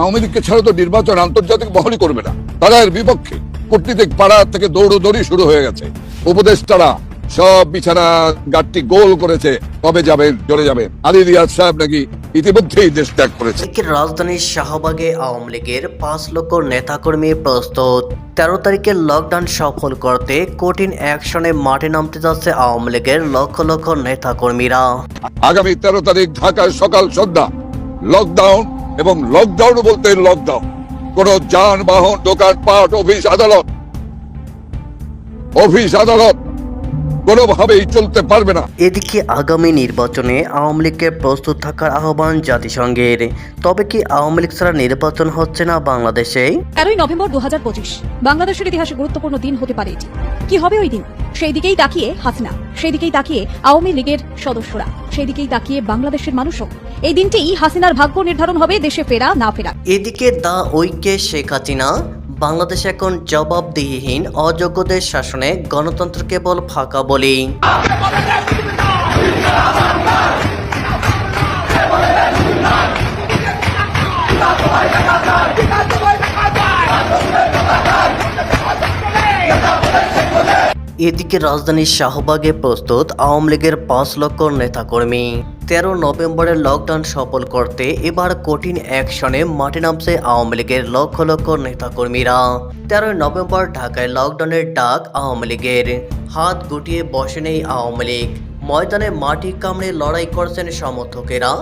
আওয়ামী লীগকে ছাড়া তো নির্বাচন আন্তর্জাতিক মহলই করবে না। তারা এর বিপক্ষে কূটনীতিক পাড়া থেকে দৌড়দৌড়ি শুরু হয়ে গেছে। উপদেষ্টারা সব বিছানা গাঠটি গোল করেছে কবে যাবেন চলে যাবেন? আলী রিয়াজ সাহেব নাকি ইতিমধ্যেই দেশ ত্যাগ করেছে। রাজধানীর শাহবাগে আওয়ামী লীগের পাঁচ লক্ষ নেতাকর্মী প্রস্তুত। তেরো তারিখে লকডাউন সফল করতে কঠিন অ্যাকশনে মাঠে নামতে যাচ্ছে আওয়ামী লীগের লক্ষ লক্ষ নেতাকর্মীরা। আগামী তেরো তারিখ ঢাকায় সকাল সন্ধ্যা। লকডাউন এবং লকডাউন বলতে লকডাউন কোন যানবাহন দোকানপাট অফিস আদালত। অফিস আদালত। কোনোভাবেই চলতে পারবে না। এদিকে আগামী নির্বাচনে আওয়ামী লীগকে প্রস্তুত থাকার আহ্বান জাতিসংঘের। তবে কি আওয়ামী লীগ ছাড়া নির্বাচন হচ্ছে না বাংলাদেশে? তেরোই নভেম্বর দু হাজার পঁচিশ। বাংলাদেশের ইতিহাসে গুরুত্বপূর্ণ দিন হতে পারে এটি। কি হবে ওই দিন? সেই দিকেই তাকিয়ে হাসিনা সেই দিকেই তাকিয়ে আওয়ামী লীগের সদস্যরা সেই দিকেই তাকিয়ে বাংলাদেশের মানুষও। এই দিনটি হাসিনার ভাগ্য নির্ধারণ হবে দেশে ফেরা না ফেরা। এদিকে দা ঐক্যে শেখ হাসিনা বাংলাদেশ এখন জবাবদিহিহীন অযোগ্যদের শাসনে গণতন্ত্র কেবল ফাঁকা বলেই। এদিকে রাজধানীর শাহবাগে প্রস্তুত আওয়ামী লীগের পাঁচ লক্ষ নেতাকর্মী। তেরো নভেম্বরের লকডাউন সফল করতে এবার কঠিন অ্যাকশনে মাঠে নামছে আওয়ামী লীগের লক্ষ লক্ষ নেতাকর্মীরা। তেরোই নভেম্বর ঢাকায় লকডাউনের ডাক আওয়ামী লীগের। হাত গুটিয়ে বসে নেই আওয়ামী লীগ। ময়দানে মাটি কামড়ে লড়াই করছেন সমর্থকেরা।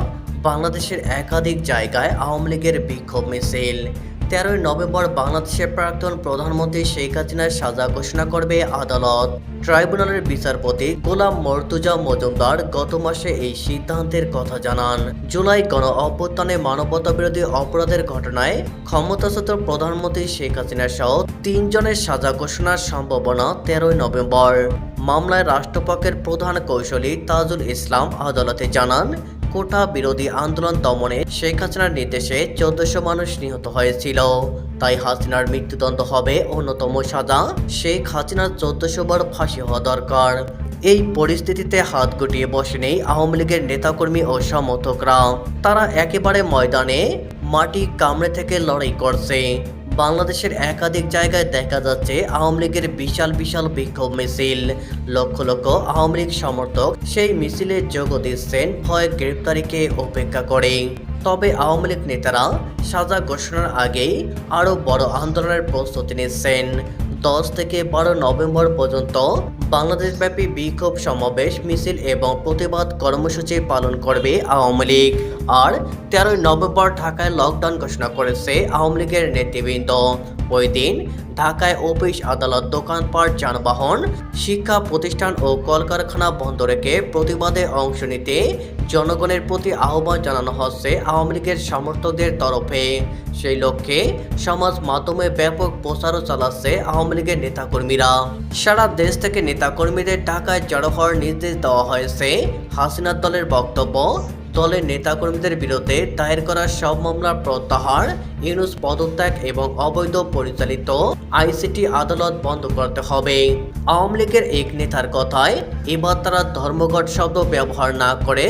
বাংলাদেশের একাধিক জায়গায় আওয়ামী লীগের বিক্ষোভ মিছিল। তেরোই নভেম্বর বাংলাদেশের প্রাক্তন প্রধানমন্ত্রী শেখ হাসিনার সাজা ঘোষণা করবে আদালত। ট্রাইব্যুনালের বিচারপতি গোলাম মর্তুজা মজুমদার গত মাসে এই সিদ্ধান্তের কথা জানান। জুলাই গণ অভ্যুত্থানে মানবতা বিরোধী অপরাধের ঘটনায় ক্ষমতাচ্যুত প্রধানমন্ত্রী শেখ হাসিনা সহ তিনজনের সাজা ঘোষণার সম্ভাবনা তেরোই নভেম্বর। মামলায় রাষ্ট্রপক্ষের প্রধান কৌশলী তাজুল ইসলাম আদালতে জানান কোটা বিরোধী আন্দোলন দমনে শেখ হাসিনার নির্দেশে চোদ্দশো মানুষ নিহত হয়েছিল। তাই হাসিনার মৃত্যুদণ্ড হবে অন্যতম সাজা শেখ হাসিনার চোদ্দশো বার ফাঁসি হওয়া দরকার। এই পরিস্থিতিতে হাত গুটিয়ে বসে নেই আওয়ামী লীগের নেতাকর্মী ও সমর্থকরা। তারা একেবারে ময়দানে মাটি কামড়ে থেকে লড়াই করছে। বাংলাদেশের একাধিক জায়গায় দেখা যাচ্ছে আওয়ামী লীগের বিশাল বিশাল বিক্ষোভ মিছিল। লক্ষ লক্ষ আওয়ামী লীগ সমর্থক সেই মিছিলে যোগ দিচ্ছেন, ভয় গ্রেপ্তারিকে উপেক্ষা করে। তবে আওয়ামী লীগ নেতারা সাজা ঘোষণার আগেই আরও বড় আন্দোলনের প্রস্তুতি নিচ্ছেন। দশ থেকে বারো নভেম্বর পর্যন্ত বাংলাদেশব্যাপী বিক্ষোভ সমাবেশ, মিছিল এবং প্রতিবাদ কর্মসূচি পালন করবে আওয়ামী লীগ। আর তেরোই নভেম্বর ঢাকায় লকডাউন ঘোষণা করেছে আওয়ামী লীগের নেতৃবৃন্দ। ওই দিন ঢাকায় অফিস, আদালত, দোকানপাট, যানবাহন, শিক্ষা প্রতিষ্ঠান ও কলকারখানা বন্ধ রেখে প্রতিবাদে অংশ নিতে জনগণের প্রতি আহ্বান জানানো হচ্ছে আওয়ামী লীগের সমর্থকদের তরফে। সেই লক্ষ্যে সমাজ মাধ্যমে ব্যাপক প্রচারও চালাচ্ছে আওয়ামী লীগের নেতাকর্মীরা। সারা দেশ থেকে নেতাকর্মীদের ঢাকায় জড়ো হওয়ার নির্দেশ দেওয়া হয়েছে হাসিনার দলের বক্তব্য। দলের নেতাকর্মীদের বিরুদ্ধে দায়ের করা সব মামলার প্রত্যাহার, ইউনুস পদত্যাগ এবং অবৈধ পরিচালিত আইসিটি আদালত বন্ধ করতে হবে। আওয়ামী লীগের এক নেতার কথায়, এবার তারা ধর্মঘট শব্দ ব্যবহার না করে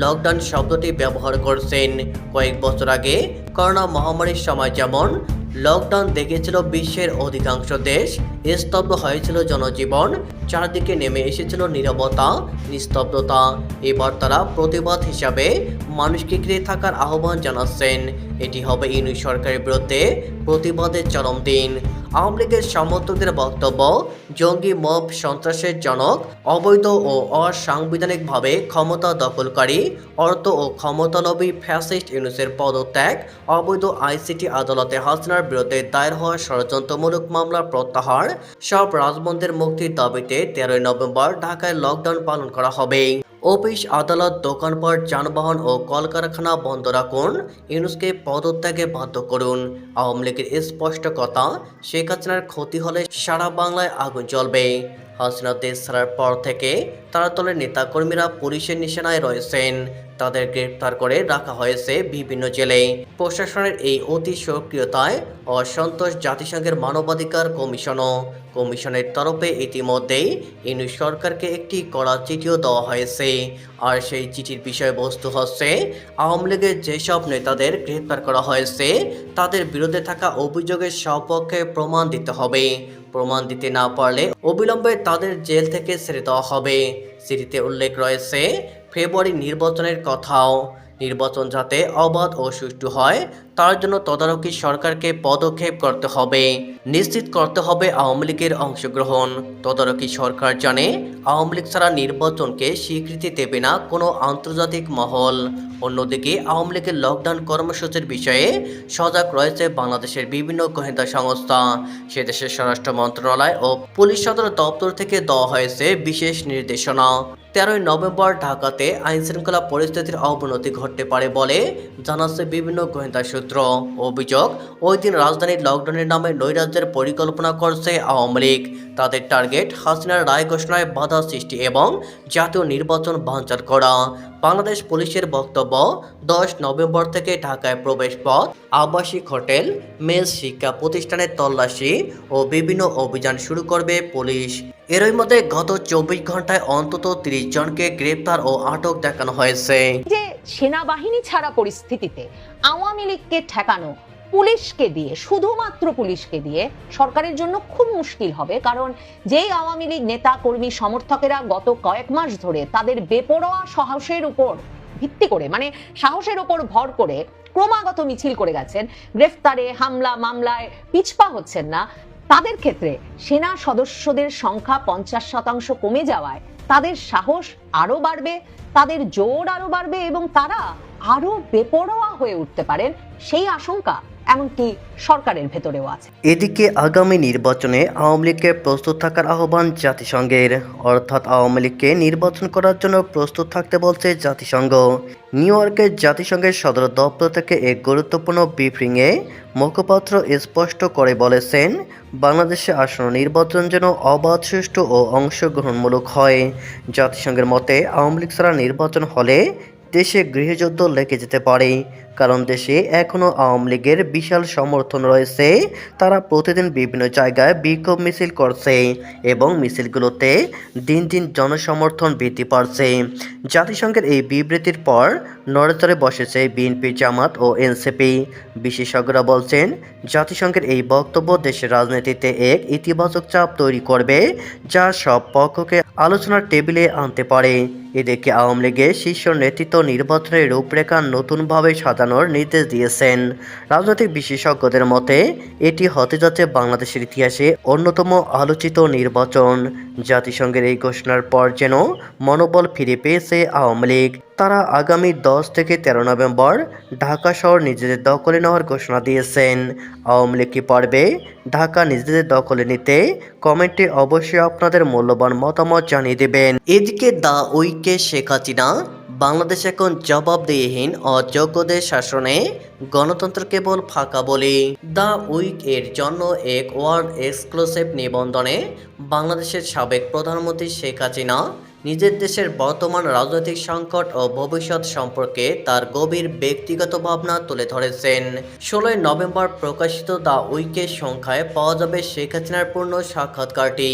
লকডাউন শব্দটি ব্যবহার করছেন। কয়েক বছর আগে করোনা মহামারীর সময় যেমন লকডাউন দেখেছিল বিশ্বের অধিকাংশ দেশ। স্তব্ধ হয়েছিল জনজীবন, চারদিকে নেমে এসেছিল নিরবতা, নিস্তব্ধতা। এবার তারা প্রতিবাদ হিসাবে মানুষকে ঘিরে থাকার আহ্বান জানাচ্ছেন। এটি হবে ইউনি সরকারের বিরুদ্ধে প্রতিবাদের চরম দিন। আওয়ামী লীগের সমর্থকদের বক্তব্য, জঙ্গি মব সন্ত্রাসের জনক, অবৈধ ও অসাংবিধানিকভাবে ক্ষমতা দখলকারী অর্থ ও ক্ষমতালোভী ফ্যাসিস্ট ইউনুসের পদত্যাগ, অবৈধ আইসিটি আদালতে হাসিনার বিরুদ্ধে দায়ের হওয়া ষড়যন্ত্রমূলক মামলা প্রত্যাহার, সব রাজবন্ধের মুক্তির দাবিতে তেরোই নভেম্বর ঢাকায় লকডাউন পালন করা হবে। অফিস, আদালত, দোকানপাট, যানবাহন ও কলকারখানা বন্ধ রাখুন। ইউনুসকে পদত্যাগে বাধ্য করুন। আওয়ামী লীগের স্পষ্ট কথা, শেখ হাসিনার ক্ষতি হলে সারা বাংলায় আগুন জ্বলবে। হাসিনা দেশ ছাড়ার পর থেকে তারা দলের নেতাকর্মীরা পুলিশের নিশানায় রয়েছেন। তাদের গ্রেপ্তার করে রাখা হয়েছে বিভিন্ন জেলে। প্রশাসনের এই অতি সক্রিয়তায় অসন্তোষ জাতিসংঘের মানবাধিকার কমিশনও। কমিশনের তরফে ইতিমধ্যেই ইনু সরকারকে একটি কড়া চিঠিও দেওয়া হয়েছে। আর সেই চিঠির বিষয়বস্তু হচ্ছে, আওয়ামী লীগের যেসব নেতাদের গ্রেপ্তার করা হয়েছে, তাদের বিরুদ্ধে থাকা অভিযোগের সপক্ষে প্রমাণ দিতে হবে। প্রমাণ দিতে না পারলে অবিলম্বে তাদের জেল থেকে ছেড়ে দেওয়া হবে। চিঠিতে উল্লেখ রয়েছে, ফেব্রুয়ারি নির্বাচনের কথাও নির্বাচন যাতে অবাধ ও সুষ্ঠু হয়, তার জন্য তদারকি সরকারকে পদক্ষেপ করতে হবে। নিশ্চিত করতে হবে আওয়ামী লীগের অংশগ্রহণ। তদারকি সরকার জানে, আওয়ামী লীগ ছাড়া নির্বাচনকে স্বীকৃতি দেবে না কোনো আন্তর্জাতিক মহল। অন্যদিকে, আওয়ামী লীগের লকডাউন কর্মসূচির বিষয়ে সজাগ রয়েছে বাংলাদেশের বিভিন্ন গোয়েন্দা সংস্থা। সে দেশের স্বরাষ্ট্র মন্ত্রণালয় ও পুলিশ সদর দপ্তর থেকে দেওয়া হয়েছে বিশেষ নির্দেশনা। তেরোই নভেম্বর ঢাকাতে আইন শৃঙ্খলা পরিস্থিতির অবনতি ঘটতে পারে বলে জানাচ্ছে বিভিন্ন গোয়েন্দা সূত্র। অভিযোগ, ওই দিন রাজধানীর লকডাউনের নামে নৈরাজ্যের পরিকল্পনা করছে আওয়ামী লীগ। তাদের টার্গেট, হাসিনার রায় ঘোষণায় বাধা সৃষ্টি এবং জাতীয় নির্বাচন বানচাল করা। বাংলাদেশ পুলিশের বক্তব্য, দশ নভেম্বর থেকে ঢাকায় প্রবেশ পথ, আবাসিক হোটেল, মেস শিক্ষা প্রতিষ্ঠানের তল্লাশি ও বিভিন্ন অভিযান শুরু করবে পুলিশ। এরই মধ্যে গত চব্বিশ ঘন্টায় অন্তত তিরিশ জনকে গ্রেপ্তার ও আটক দেখানো হয়েছে। যে সেনাবাহিনী ছাড়া পরিস্থিতিতে আওয়ামী লীগকে ঠেকানো পুলিশকে দিয়ে, শুধুমাত্র পুলিশকে দিয়ে সরকারের জন্য খুব মুশকিল হবে। কারণ যেই আওয়ামী লীগ নেতা, কর্মী, সমর্থকেরা গত কয়েক মাস ধরে তাদের বেপরোয়া সাহসের উপর ভিত্তি করে মানে সাহসের উপর ভর করে ক্রমাগত মিছিল করে গেছেন, গ্রেফতারে, হামলা, মামলায় পিছপা হচ্ছেন না, তাদের ক্ষেত্রে সেনা সদস্যদের সংখ্যা পঞ্চাশ শতাংশ কমে যাওয়ায় তাদের সাহস আরও বাড়বে, তাদের জোর আরও বাড়বে এবং তারা আরও বেপরোয়া হয়ে উঠতে পারেন, সেই আশঙ্কা এমনকি সরকারের ভেতরেও আছে। এদিকে আগামী নির্বাচনে আওয়ামী লীগকে প্রস্তুত থাকার আহ্বান জাতিসংঘের। অর্থাৎ আওয়ামী লীগকে নির্বাচন করার জন্য প্রস্তুত থাকতে বলছে জাতিসংঘ। নিউ ইয়র্কের জাতিসংঘের সদর দপ্তর থেকে এক গুরুত্বপূর্ণ ব্রিফিংয়ে মুখপাত্র স্পষ্ট করে বলেছেন, বাংলাদেশে আসন্ন নির্বাচন যেন অবাধ, সুষ্ঠু ও অংশগ্রহণমূলক হয়। জাতিসংঘের মতে, আওয়ামী লীগ ছাড়া নির্বাচন হলে দেশে গৃহযুদ্ধ লেগে যেতে পারে। কারণ দেশে এখনও আওয়ামী লীগের বিশাল সমর্থন রয়েছে, তারা প্রতিদিন বিভিন্ন জায়গায় বিক্ষোভ মিছিল করছে এবং মিছিলগুলোতে দিন দিন জনসমর্থন বৃদ্ধি পাচ্ছে। জাতিসংঘের এই বিবৃতির পর নড়েচড়ে বসেছে বিএনপি জামাত ও এনসিপি। বিশেষজ্ঞরা বলছেন, জাতিসংঘের এই বক্তব্য দেশের রাজনীতিতে এক ইতিবাচক চাপ তৈরি করবে যা সব পক্ষকে আলোচনার টেবিলে আনতে পারে। এদিকে আওয়ামী লীগের শীর্ষ নেতৃত্ব নির্বাচনের রূপরেখা নতুনভাবে সাজানোর নির্দেশ দিয়েছেন। রাজনৈতিক বিশেষজ্ঞদের মতে, এটি হতে যাচ্ছে বাংলাদেশের ইতিহাসে অন্যতম আলোচিত নির্বাচন। জাতিসংঘের এই ঘোষণার পর যেন মনোবল ফিরে পেয়েছে আওয়ামী লীগ। তারা আগামী দশ থেকে তেরো নভেম্বর ঢাকা শহর নিজেদের দখলে নেওয়ার ঘোষণা দিয়েছেন। আওয়ামী লীগ কি পারবে ঢাকা নিজেদের দখলে নিতে? কমেন্টে অবশ্যই আপনাদের মূল্যবান মতামত জানিয়ে দেবেন। এদিকে দা উইকে শেখ হাসিনা বাংলাদেশ এখন জবাবদিহীন অযোগ্যদের শাসনে গণতন্ত্র কেবল ফাঁকা বলি। দ্য উইক এর জন্য এক ওয়ার্ল্ড এক্সক্লুসিভ নিবন্ধনে বাংলাদেশের সাবেক প্রধানমন্ত্রী শেখ হাসিনা নিজের দেশের বর্তমান রাজনৈতিক সংকট ও ভবিষ্যৎ সম্পর্কে তার গভীর ব্যক্তিগত ভাবনা তুলে ধরেছেন। ষোলোই নভেম্বর প্রকাশিত দ্য উইকের সংখ্যায় পাওয়া যাবে শেখ হাসিনার পূর্ণ সাক্ষাৎকারটি।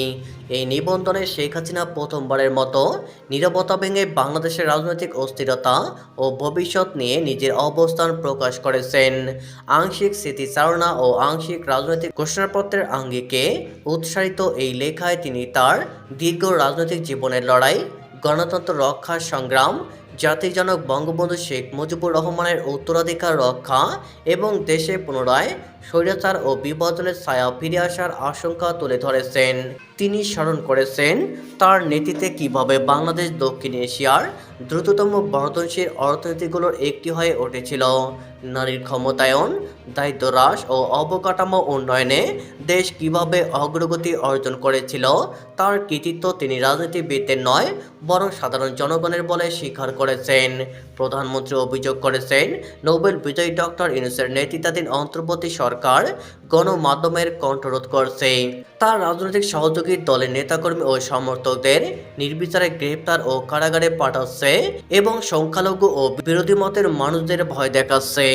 এই নিবন্ধনে শেখ হাসিনা প্রথমবারের মতো নিরবতা ভেঙে বাংলাদেশের রাজনৈতিক অস্থিরতা ও ভবিষ্যৎ নিয়ে নিজের অবস্থান প্রকাশ করেছেন। আংশিক স্মৃতিচারণা ও আংশিক রাজনৈতিক ঘোষণাপত্রের আঙ্গিকে উৎসাহিত এই লেখায় তিনি তার দীর্ঘ রাজনৈতিক জীবনের লড়াই গণতন্ত্র রক্ষা সংগ্রাম জাতির জনক বঙ্গবন্ধু শেখ মুজিবুর রহমানের উত্তরাধিকার রক্ষা এবং দেশে পুনরায় স্বৈরাচার ও বিভাজনের ছায়া ফিরে আসার আশঙ্কা তুলে ধরেছেন। তিনি স্মরণ করেছেন, তার নীতিতে কীভাবে বাংলাদেশ দক্ষিণ এশিয়ার দ্রুততম বর্ধনশীল অর্থনীতিগুলোর একটি হয়ে উঠেছিল। নারীর ক্ষমতায়ন, দায়িত্ব হ্রাস ও অবকাঠামো উন্নয়নে দেশ কীভাবে অগ্রগতি অর্জন করেছিল, তার কৃতিত্ব তিনি রাজনীতিবিদদের নয়, বরং সাধারণ জনগণের বলে স্বীকার করেছেন। প্রধানমন্ত্রী অভিযোগ করেছেন, নোবেল বিজয়ী ডক্টর ইউনুসের নেতৃত্বাধীন অন্তর্বর্তী সরকার গণমাধ্যমের কণ্ঠরোধ করছে। তার রাজনৈতিক সহযোগী দলের নেতাকর্মী ও সমর্থকদের নির্বিচারে গ্রেপ্তার ও কারাগারে পাঠাচ্ছে এবং সংখ্যালঘু ও বিরোধী মতের মানুষদের ভয় দেখাচ্ছে।